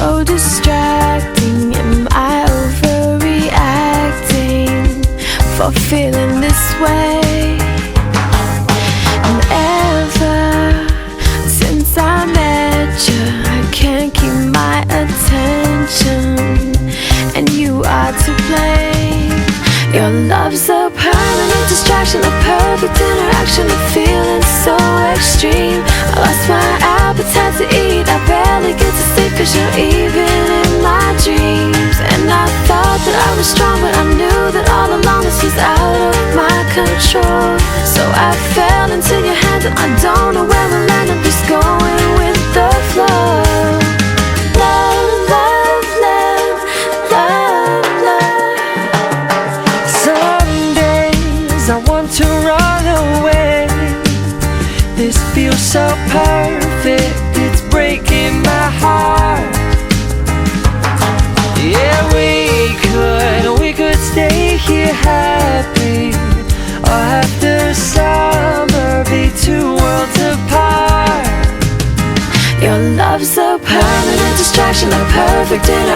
so distracting. Am I overreacting for feeling this way? And ever since I met you, I can't keep my attention, and you are to blame. Your love's a I fell into your hands and I don't know where Your love's a permanent distraction, a perfect interruption.